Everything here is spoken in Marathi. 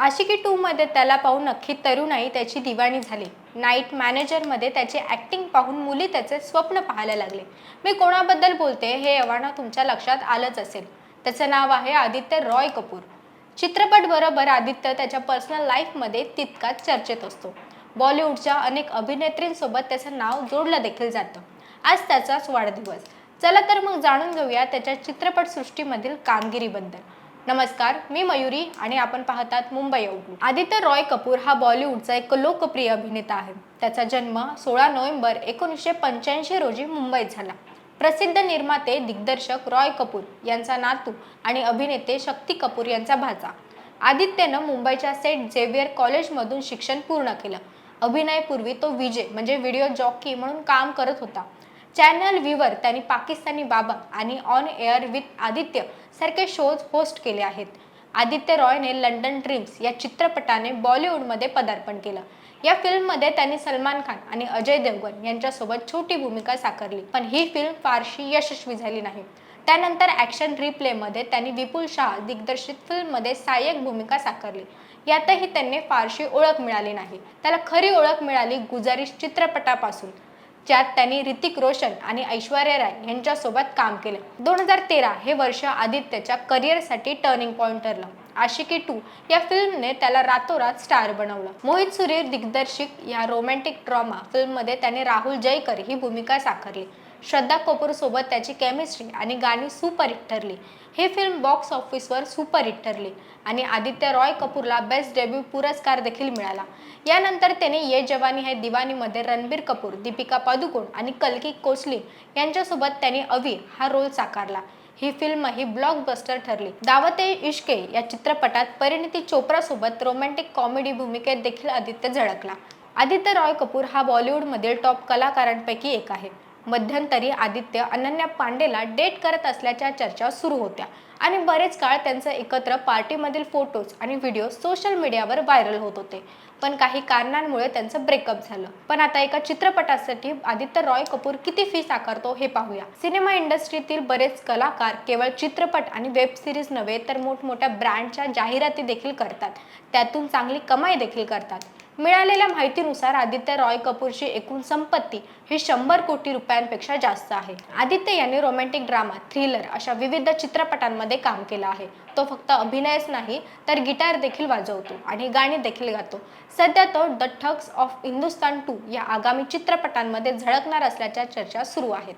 आशिकी टू मध्ये त्याला पाहून अख्खी तरुणाई त्याची दिवाणी झाली. नाईट मॅनेजरमध्ये त्याची ऍक्टिंग पाहून मुली त्याचे स्वप्न पाहायला लागले. मी कोणाबद्दल बोलते हे एव्हाना तुमच्या लक्षात आलंच असेल. त्याचं नाव आहे आदित्य रॉय कपूर. चित्रपट बरोबर आदित्य त्याच्या पर्सनल लाईफमध्ये तितकाच चर्चेत असतो. बॉलिवूडच्या अनेक अभिनेत्रींसोबत त्याचं नाव जोडलं देखील जातं. आज त्याचाच वाढदिवस. चला तर मग जाणून घेऊया त्याच्या चित्रपटसृष्टीमधील कामगिरीबद्दल. नमस्कार मी मयुरी आणि आपण पाहतात मुंबई आउटलुक आदित्य रॉय कपूर हा बॉलिवूडचा एक लोकप्रिय अभिनेता आहे. त्याचा जन्म सोळा नोव्हेंबर एकोणीसशे पंच्याऐंशी रोजी मुंबईत झाला. प्रसिद्ध निर्माते दिग्दर्शक रॉय कपूर यांचा नातू आणि अभिनेते शक्ती कपूर यांचा भाचा. आदित्यनं मुंबईच्या सेंट झेवियर कॉलेजमधून शिक्षण पूर्ण केलं. अभिनयपूर्वी तो विजय म्हणजे व्हिडिओ जॉकी म्हणून काम करत होता. चॅनल व्हीवर त्यांनी पाकिस्तानी बाबा आणि ऑन एअर विथ आदित्य सारखे शोज होस्ट केले आहेत. आदित्य रॉयने लंडन ड्रीम्स या चित्रपटाने बॉलिवूडमध्ये पदार्पण केलं. या फिल्ममध्ये त्यांनी सलमान खान आणि अजय देवगन यांच्यासोबत छोटी भूमिका साकारली पण ही फिल्म फारशी यशस्वी झाली नाही. त्यानंतर ॲक्शन रिप्लेमध्ये त्यांनी विपुल शाह दिग्दर्शित फिल्ममध्ये सहाय्यक भूमिका साकारली. यातही त्यांनी फारशी ओळख मिळाली नाही. त्याला खरी ओळख मिळाली गुजारिश चित्रपटापासून. ज्यात त्यांनी ऋतिक रोशन आणि ऐश्वर्या राय यांच्यासोबत काम केले. दोन हजार तेरा हे वर्ष आदित्यच्या करिअरसाठी टर्निंग पॉईंट ठरलं. आशिकी टू या फिल्मने त्याला रातोरात स्टार बनवलं. मोहित सुरीर दिग्दर्शित या रोमॅन्टिक ड्रामा फिल्ममध्ये त्याने राहुल जयकर ही भूमिका साकारली. श्रद्धा कपूर सोबत त्याची केमिस्ट्री आणि गाणी सुपरहिट ठरली. ही फिल्म बॉक्स ऑफिसवर सुपरहिट ठरली आणि आदित्य रॉय कपूरला बेस्ट डेब्यू पुरस्कार देखील मिळाला. यानंतर त्याने ये जवानी है दिवानीमध्ये रणबीर कपूर दीपिका पादुकोण आणि कल्की कोसली यांच्यासोबत त्यांनी अवी हा रोल साकारला. ही फिल्म ही ब्लॉकबस्टर ठरली. दावते इश्के या चित्रपटात परिणिती चोप्रा सोबत रोमॅन्टिक कॉमेडी भूमिकेत देखील आदित्य झळकला. आदित्य रॉय कपूर हा बॉलिवूडमधील टॉप कलाकारांपैकी एक आहे. मध्यंतरी आदित्य अनन्या पांडेला डेट करत असल्याच्या चर्चा सुरू होत्या. आणि बरेच काळ त्यांचं एकत्र पार्टीमधील फोटोज आणि व्हिडिओ सोशल मीडियावर व्हायरल होत होते. पण काही कारणांमुळे त्यांचं ब्रेकअप झालं. पण आता एका चित्रपटासाठी आदित्य रॉय कपूर किती फी साकारतो हे पाहूया. सिनेमा इंडस्ट्रीतील बरेच कलाकार केवळ चित्रपट आणि वेब सिरीज नव्हे तर मोठमोठ्या ब्रँडच्या जाहिराती देखील करतात. त्यातून चांगली कमाई देखील करतात. मिळालेल्या माहितीनुसार आदित्य रॉय कपूरची एकूण संपत्ती ही शंभर कोटी रुपयांपेक्षा जास्त आहे. आदित्य यांनी रोमॅन्टिक ड्रामा थ्रिलर अशा विविध चित्रपटांमध्ये काम केलं आहे. तो फक्त अभिनयच नाही तर गिटार देखील वाजवतो आणि गाणी देखील गातो. सध्या तो the thugs of Hindustan two या आगामी चित्रपटांमध्ये झळकणार असल्याच्या चर्चा सुरू आहेत.